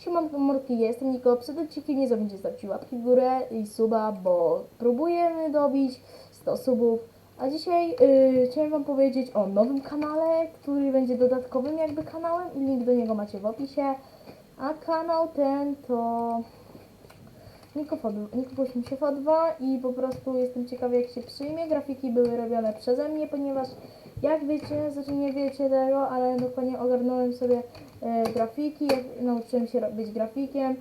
Siemam komórki, ja jestem Niko. Przed odcinkiem nie zabędzie zostawić łapki w górę i suba, bo próbujemy dobić 100 subów. A dzisiaj yy, chciałem wam powiedzieć o nowym kanale, który będzie dodatkowym jakby kanałem i link do niego macie w opisie. A kanał ten to Niko Fod- Niko 82 i po prostu jestem ciekawy jak się przyjmie. Grafiki były robione przeze mnie, ponieważ jak wiecie, znaczy nie wiecie tego, ale dokładnie ogarnąłem sobie e, grafiki, nauczyłem się być grafikiem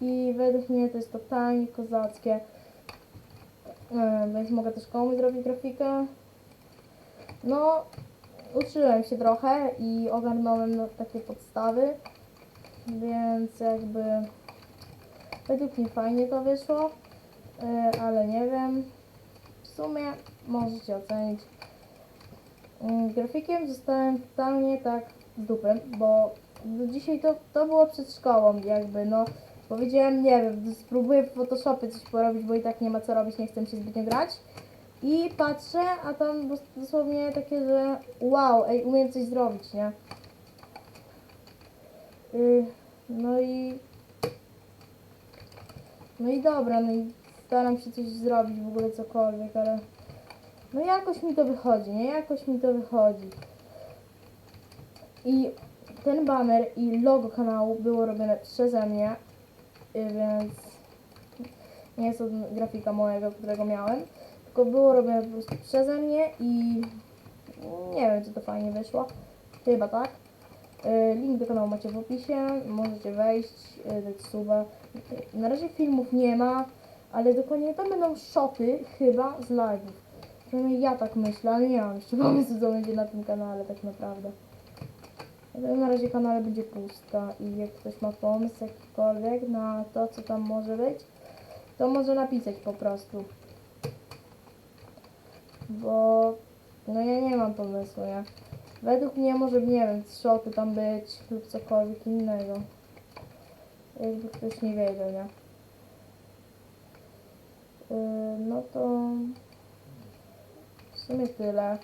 i według mnie to jest totalnie kozackie. E, więc mogę też komuś zrobić grafikę. No, uczyłem się trochę i ogarnąłem no, takie podstawy, więc jakby według mnie fajnie to wyszło, e, ale nie wiem. W sumie możecie ocenić. Mm, Grafikiem zostałem totalnie tak z dupy, bo dzisiaj to, to było przed szkołą jakby, no powiedziałem, nie wiem, spróbuję w Photoshopie coś porobić, bo i tak nie ma co robić, nie chcę się zbytnio grać. I patrzę, a tam dos- dosłownie takie, że wow, ej, umiem coś zrobić, nie? Y, no i... No i dobra, no i staram się coś zrobić, w ogóle cokolwiek, ale... No jakoś mi to wychodzi, nie? Jakoś mi to wychodzi. I ten banner i logo kanału było robione przeze mnie, y, więc nie jest to grafika mojego, którego miałem, tylko było robione po prostu przeze mnie i nie wiem, czy to fajnie wyszło. Chyba tak. Y, Link do kanału macie w opisie, możecie wejść, y, dać suba. Na razie filmów nie ma, ale dokładnie tam będą shoty chyba z live'ów. Przynajmniej ja tak myślę, ale nie mam jeszcze pomysłu, co będzie na tym kanale tak naprawdę. Na razie kanale będzie pusta i jak ktoś ma pomysł jakikolwiek na to, co tam może być, to może napisać po prostu. Bo no ja nie mam pomysłu, nie? Według mnie może, nie wiem, shoty tam być lub cokolwiek innego. Jakby ktoś nie wiedział, nie? Yy, no to w sumie tyle.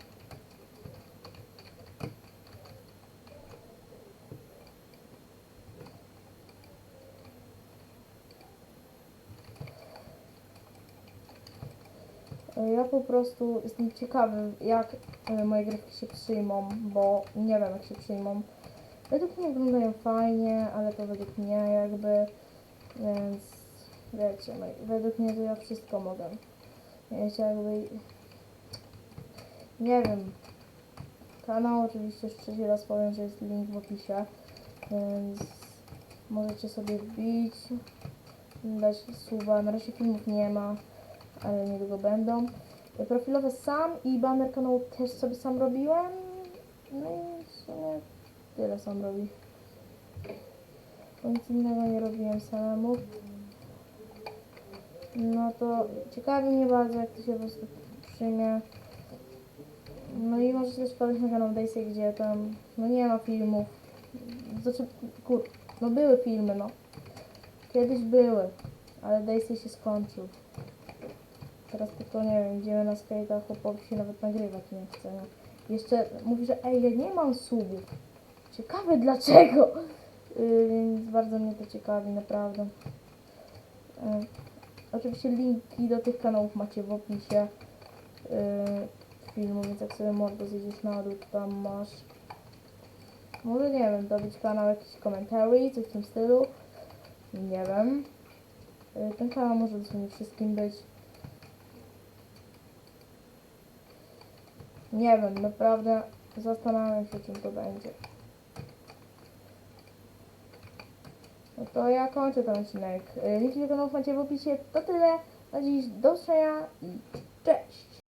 Ja po prostu jestem ciekawy, jak e, moje grafiki się przyjmą, bo nie wiem, jak się przyjmą. Według mnie wyglądają fajnie, ale to według mnie jakby, więc wiecie, no, według mnie to ja wszystko mogę. Wiecie, jakby, nie wiem. Kanał oczywiście już trzeci raz powiem, że jest link w opisie, więc możecie sobie wbić, dać suba. Na razie filmów nie ma, ale niedługo będą. Profilowe sam i banner kanału też sobie sam robiłem. No i w sumie tyle sam robi. Nic innego nie robiłem samemu. No to ciekawi mnie bardzo, jak to się po prostu przyjmie. No i możecie też wpaść na kanał Daisy, gdzie tam, no nie ma filmów. Znaczy, kur, no były filmy, no. Kiedyś były, ale Daisy się skończył. Teraz tylko, nie wiem, idziemy na skate'ach, chłopowi się nawet nagrywać nie chce, no. Jeszcze mówi, że ej, ja nie mam subów. Ciekawe dlaczego. Yy, więc bardzo mnie to ciekawi, naprawdę. Yy, oczywiście linki do tych kanałów macie w opisie yy, więc jak sobie mordo zjedziesz na dół, tam masz może nie wiem, dobić kanał jakiś komentarzy, coś w tym stylu. Nie wiem. Yy, ten kanał może dosłownie wszystkim być. Nie wiem, naprawdę zastanawiam się, czym to będzie. No to ja kończę ten odcinek. Linki do kanałów macie w opisie. To tyle. Na dziś do zobaczenia i cześć!